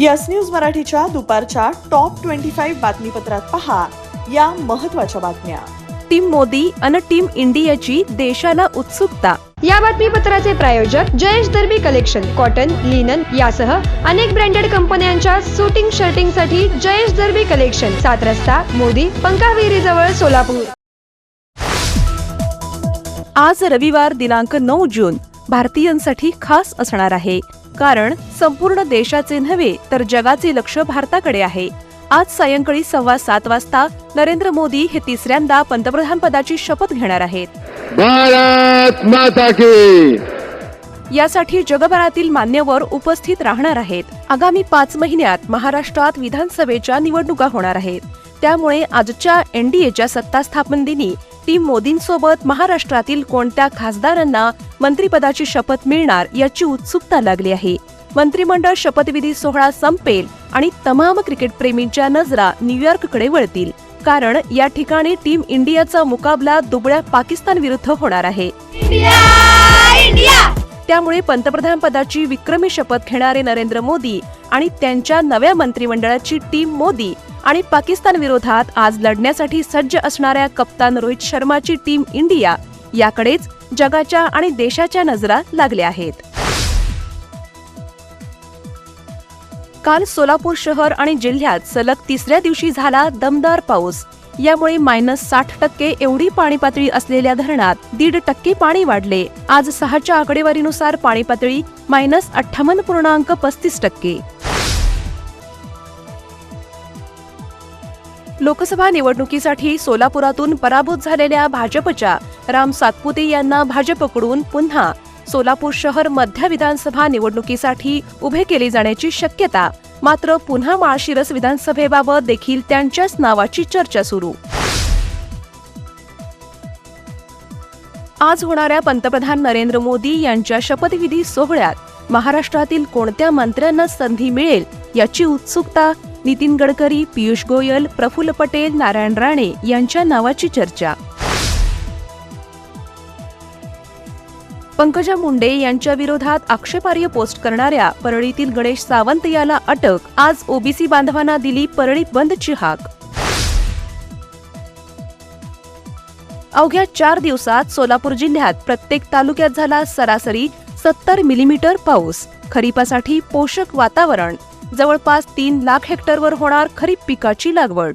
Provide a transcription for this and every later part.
Yes news मराठीच्या दुपारच्या top twenty five बातमीपत्रात पहा या महत्त्वाच्या बातम्या. टीम मोदी अन टीम इंडियाची देशाला उत्सुकता. या बातमीपत्राचे प्रायोजक Jayesh Darbi collection cotton linen यासह अनेक ब्रँडेड कंपन्यांच्या सुटिंग शर्टिंगसाठी जयेश दर्बी कलेक्शन सात रस्ता मोदी पंकाविहिरी जवळ सोलापूर. आज रविवार दिनांक नऊ जून भारतीयांसाठी खास असणार आहे. कारण संपूर्ण देशाचे नव्हे तर जगाचे लक्ष भारताकडे आहे. आज सायंकाळी सव्वा सात वाजता नरेंद्र मोदी हे तिसऱ्यांदा पंतप्रधान पदाची शपथ घेणार आहेत. भारत माता की! यासाठी जगभरातील मान्यवर उपस्थित राहणार आहेत. आगामी पाच महिन्यात महाराष्ट्रात विधानसभेच्या निवडणुका होणार आहेत. त्यामुळे आजच्या एनडीएच्या सत्ता स्थापन दिनी टीम मोदींसोबत महाराष्ट्रातील कोणत्या खासदारांना मंत्रिपदाची शपथ मिळणार याची उत्सुकता लागली आहे. मंत्रिमंडळ शपथविधी सोहळा संपेल आणि तमाम क्रिकेटप्रेमींच्या नजरा न्यूयॉर्ककडे वळतील. कारण या ठिकाणी टीम इंडियाचा मुकाबला दुबळ्या पाकिस्तान विरुद्ध होणार आहे. त्यामुळे पंतप्रधान पदाची विक्रमी शपथ घेणारे नरेंद्र मोदी आणि त्यांच्या नव्या मंत्रिमंडळाची टीम मोदी आणि पाकिस्तान विरोधात आज लढण्यासाठी सज्ज असणाऱ्या कप्तान रोहित शर्माची टीम इंडिया याकडेच जगाच्या आणि देशाच्या नजरा लागल्या आहेत. काल सोलापूर शहर आणि जिल्ह्यात सलग तिसऱ्या दिवशी झाला दमदार पाऊस. यामुळे मायनस साठ टक्के एवढी पाणी पातळी असलेल्या धरणात दीड टक्के पाणी वाढले. आज सहाच्या आकडेवारीनुसार पाणी पातळी मायनस अठ्ठावन्न पूर्णांक पस्तीस टक्के. लोकसभा निवडणुकीसाठी सोलापुरातून पराभूत झालेल्या भाजपच्या राम सातपुते यांना भाजपकडून पुन्हा सोलापूर शहर मध्य विधानसभा निवडणुकीसाठी उभे केले जाण्याची शक्यता मात्र पुन्हा माळशिरस विधानसभेबाबत देखील त्यांच्याच नावाची चर्चा सुरू. आज होणाऱ्या पंतप्रधान नरेंद्र मोदी यांच्या शपथविधी सोहळ्यात महाराष्ट्रातील कोणत्या मंत्र्यांना संधी मिळेल याची उत्सुकता नितीन गडकरी पियुष गोयल प्रफुल्ल पटेल नारायण राणे यांच्या नावाची चर्चा. पंकजा मुंडे यांच्या विरोधात आक्षेपार्ह पोस्ट करणाऱ्या परळीतील गणेश सावंत याला अटक. आज ओबीसी बांधवांना दिली परळी बंदची हाक अवघ्या चार दिवसात सोलापूर जिल्ह्यात प्रत्येक तालुक्यात झाला सरासरी सत्तर मिलीमीटर पाऊस. खरीपासाठी पोषक वातावरण. जवळपास तीन लाख हेक्टरवर होणार खरीप पिकाची लागवड.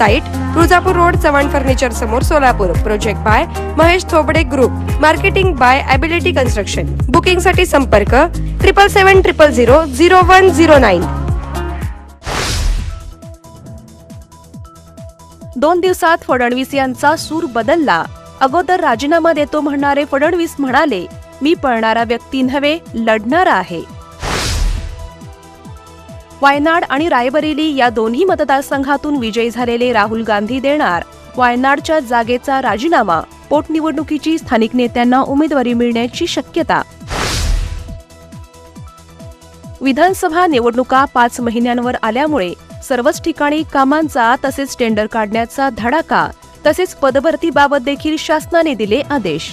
Site Tuljapur road Chavan furniture समोर Solapur. Project by Mahesh Thobde group marketing by ability construction बुकिंगसाठी संपर्क triple seven triple zero zero one zero nine दोन दिवसात फडणवीस यांचा सूर बदलला. अगोदर राजीनामा देतो म्हणणारे फडणवीस म्हणाले मी पळणारा व्यक्ती नव्हे लढणारा आहे. वायनाड आणि रायबरेली या दोन्ही मतदारसंघातून विजयी झालेले राहुल गांधी देणार. वायनाडच्या जागेचा राजीनामा पोटनिवडणुकीची स्थानिक नेत्यांना उमेदवारी मिळण्याची शक्यता. विधानसभा निवडणुका पाच महिन्यांवर आल्यामुळे सर्वच ठिकाणी कामांचा तसेच टेंडर काढण्याचा धडाका तसेच पदभरतीबाबत देखील शासनाने दिले आदेश.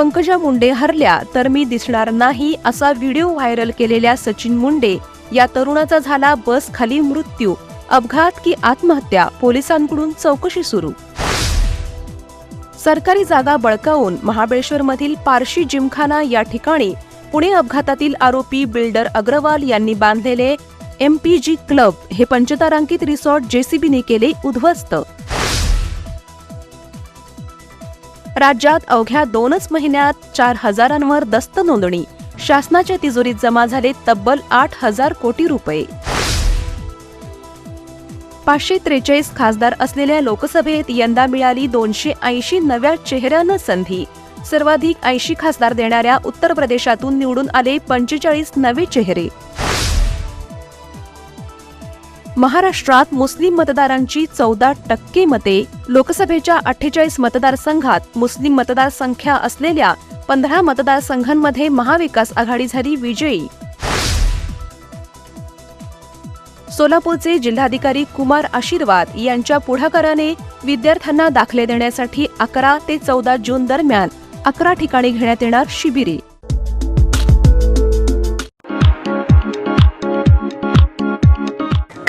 पंकजा मुंडे हरल्या तर मी दिसणार नाही असा व्हिडिओ व्हायरल केलेल्या सचिन मुंडे. या तरुणाचा झाला बस खाली मृत्यू. अपघात की आत्महत्या पोलिसांकडून चौकशी सुरू. सरकारी जागा बळकावून महाबळेश्वरमधील पारशी जिमखाना या ठिकाणी पुणे अपघातातील आरोपी बिल्डर अग्रवाल यांनी बांधलेले एमपीजी क्लब हे पंचतारांकित रिसॉर्ट जेसीबीने केले उद्ध्वस्त. राज्यात अवघ्या दोनच महिन्यात चार हजारांवर दस्त नोंदणी. शासनाच्या तिजोरीत जमा झाले तब्बल आठ हजार कोटी रुपये. पाचशे त्रेचाळीस खासदार असलेल्या लोकसभेत यंदा मिळाली दोनशे ऐंशी नव्या चेहऱ्यानं संधी. सर्वाधिक ऐंशी खासदार देणाऱ्या उत्तर प्रदेशातून निवडून आले पंचेचाळीस नवे चेहरे. महाराष्ट्रात मुस्लिम मतदारांची चौदा टक्के मते लोकसभेच्या अठ्ठेचाळीस मतदारसंघात मुस्लिम मतदारसंख्या असलेल्या पंधरा मतदारसंघांमध्ये महाविकास आघाडी झाली विजयी. सोलापूरचे जिल्हाधिकारी कुमार आशीर्वाद यांच्या पुढाकाराने विद्यार्थ्यांना दाखले देण्यासाठी अकरा ते चौदा जून दरम्यान अकरा ठिकाणी घेण्यात येणार शिबिरे.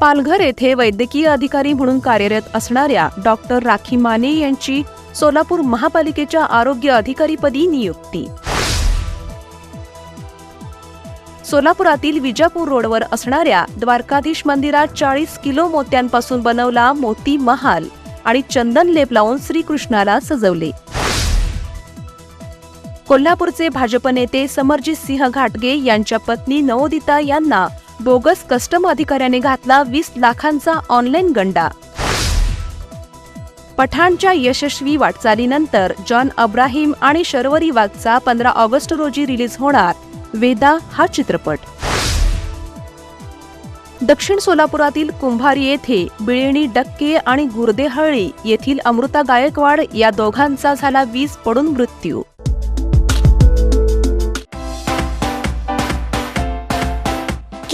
पालघर येथे वैद्यकीय अधिकारी म्हणून कार्यरत असणाऱ्या डॉक्टर राखी माने यांची सोलापूर महापालिकेच्या आरोग्य अधिकारीपदी नियुक्ती. सोलापुरातील विजापूर रोडवर असणाऱ्या द्वारकाधीश मंदिरात चाळीस किलो मोत्यांपासून बनवला मोती महाल आणि चंदन लेप लावून श्रीकृष्णाला सजवले. कोल्हापूरचे भाजप नेते समरजित सिंह घाटगे यांच्या पत्नी नवोदिता यांना बोगस कस्टम अधिकाऱ्याने घातला वीस लाखांचा ऑनलाईन गंडा. पठाणच्या यशस्वी वाटचालीनंतर जॉन अब्राहिम आणि शर्वरी वाघचा पंधरा ऑगस्ट रोजी रिलीज होणार वेदा हा चित्रपट. दक्षिण सोलापुरातील कुंभारी येथे बिळेणी डक्के आणि गुर्देहळ्ळी येथील अमृता गायकवाड या दोघांचा झाला वीज पडून मृत्यू.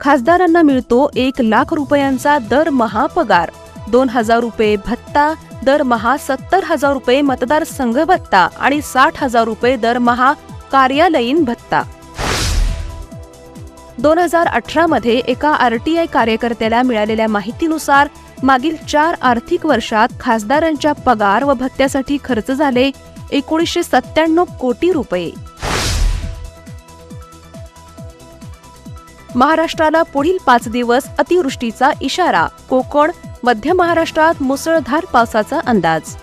खासदारांना मिळतो एक लाख रुपयांचा दरमहा पगार दोन हजार रुपये भत्ता दरमहा सत्तर हजार रुपये मतदारसंघ भत्ता आणि साठ हजार रुपये दरमहा कार्यालयीन भत्ता. दोन हजार अठरामध्ये एका आर एका आरटीआय कार्यकर्त्याला मिळालेल्या माहितीनुसार मागील चार आर्थिक वर्षात खासदारांच्या पगार व भत्त्यासाठी खर्च झाले एकोणीसशे सत्त्याण्णव कोटी रुपये. महाराष्ट्राला पुढील पाच दिवस अतिवृष्टीचा इशारा. कोकण मध्य महाराष्ट्रात मुसळधार पावसाचा अंदाज.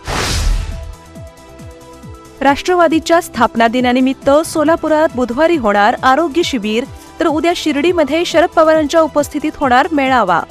राष्ट्रवादीच्या स्थापना दिनानिमित्त सोलापुरात बुधवारी होणार आरोग्य शिबिर तर उद्या शिर्डीमध्ये शरद पवारांच्या उपस्थितीत होणार मेळावा.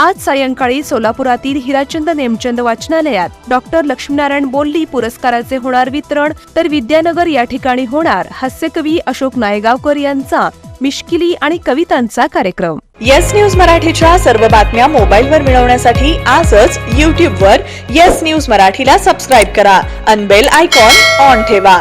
आज सायंकाळी सोलापुरातील हिराचंद नेमचंद वाचनालयात डॉक्टर लक्ष्मीनारायण बोल्ली पुरस्काराचे होणार वितरण तर विद्यानगर या ठिकाणी होणार हास्यकवी अशोक नायगावकर यांचा मिश्किली आणि कवितांचा कार्यक्रम. येस न्यूज मराठीच्या सर्व बातम्या मोबाईलवर मिळवण्यासाठी आजच यूट्यूबवर येस न्यूज मराठीला सबस्क्राईब करा अनबेल आयकॉन ऑन ठेवा.